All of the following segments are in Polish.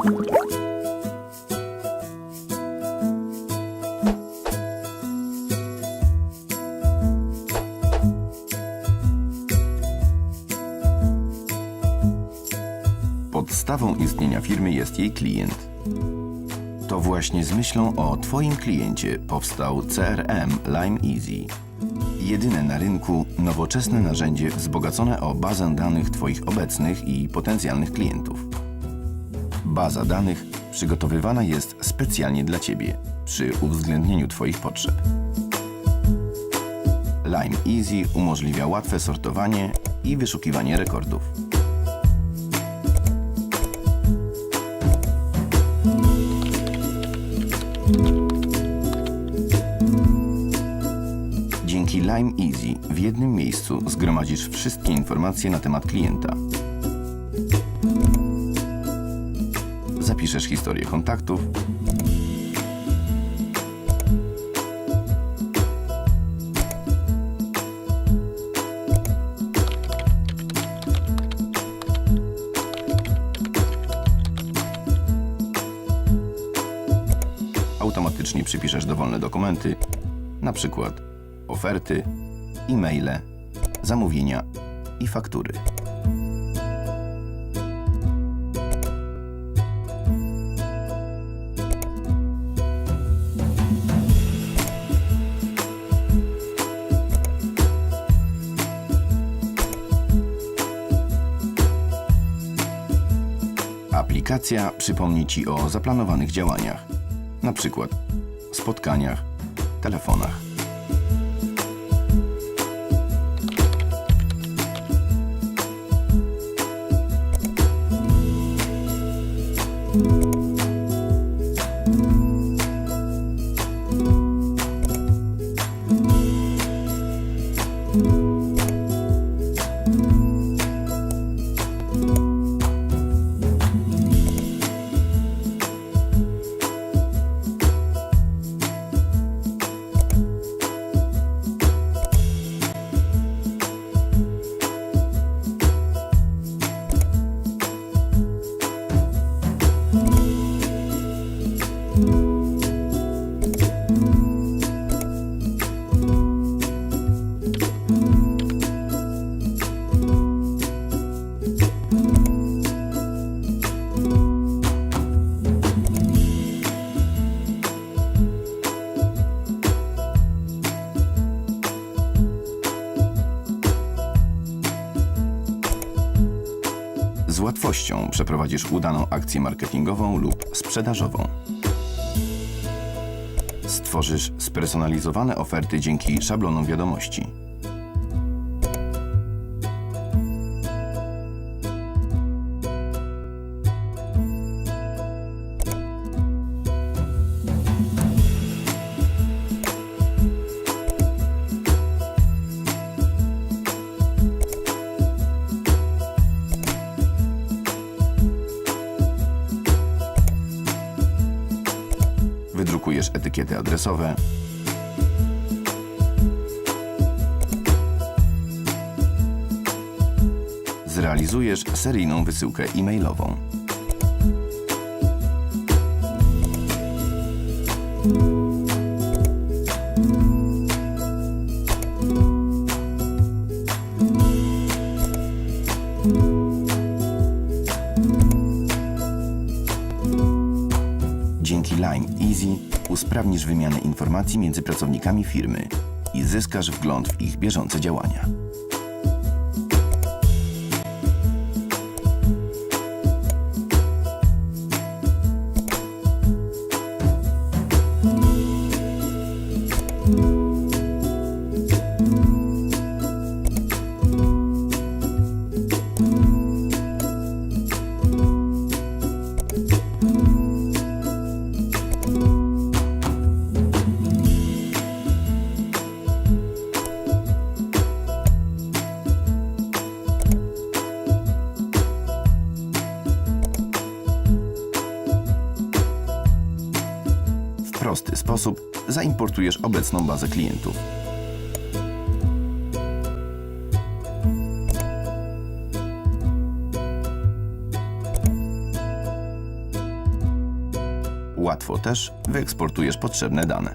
Podstawą istnienia firmy jest jej klient. To właśnie z myślą o Twoim kliencie powstał CRM Lime Easy. Jedyne na rynku nowoczesne narzędzie wzbogacone o bazę danych Twoich obecnych i potencjalnych klientów. Baza danych przygotowywana jest specjalnie dla Ciebie przy uwzględnieniu Twoich potrzeb. Lime Easy umożliwia łatwe sortowanie i wyszukiwanie rekordów. Dzięki Lime Easy w jednym miejscu zgromadzisz wszystkie informacje na temat klienta. Zapiszesz historię kontaktów, automatycznie przypiszesz dowolne dokumenty, na przykład oferty, e-maile, zamówienia i faktury. Aplikacja przypomni Ci o zaplanowanych działaniach, na przykład spotkaniach, telefonach. Z łatwością przeprowadzisz udaną akcję marketingową lub sprzedażową. Stworzysz spersonalizowane oferty dzięki szablonom wiadomości. Wydrukujesz etykiety adresowe. Zrealizujesz seryjną wysyłkę e-mailową. Lime Easy usprawnisz wymianę informacji między pracownikami firmy i zyskasz wgląd w ich bieżące działania. Prosty sposób zaimportujesz obecną bazę klientów. Łatwo też wyeksportujesz potrzebne dane.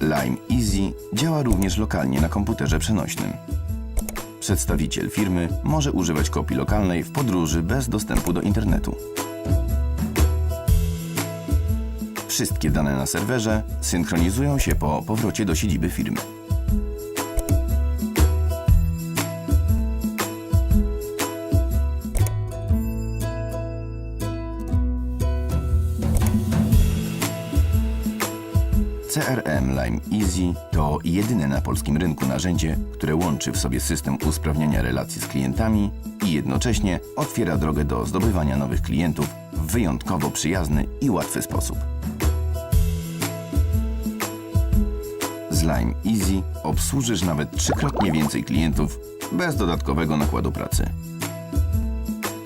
Lime Easy działa również lokalnie na komputerze przenośnym. Przedstawiciel firmy może używać kopii lokalnej w podróży bez dostępu do internetu. Wszystkie dane na serwerze synchronizują się po powrocie do siedziby firmy. CRM Lime Easy to jedyne na polskim rynku narzędzie, które łączy w sobie system usprawniania relacji z klientami i jednocześnie otwiera drogę do zdobywania nowych klientów w wyjątkowo przyjazny i łatwy sposób. Z Lime Easy obsłużysz nawet trzykrotnie więcej klientów bez dodatkowego nakładu pracy.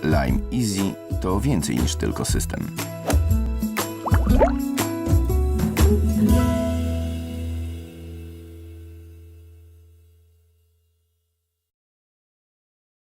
Lime Easy to więcej niż tylko system. Thank you.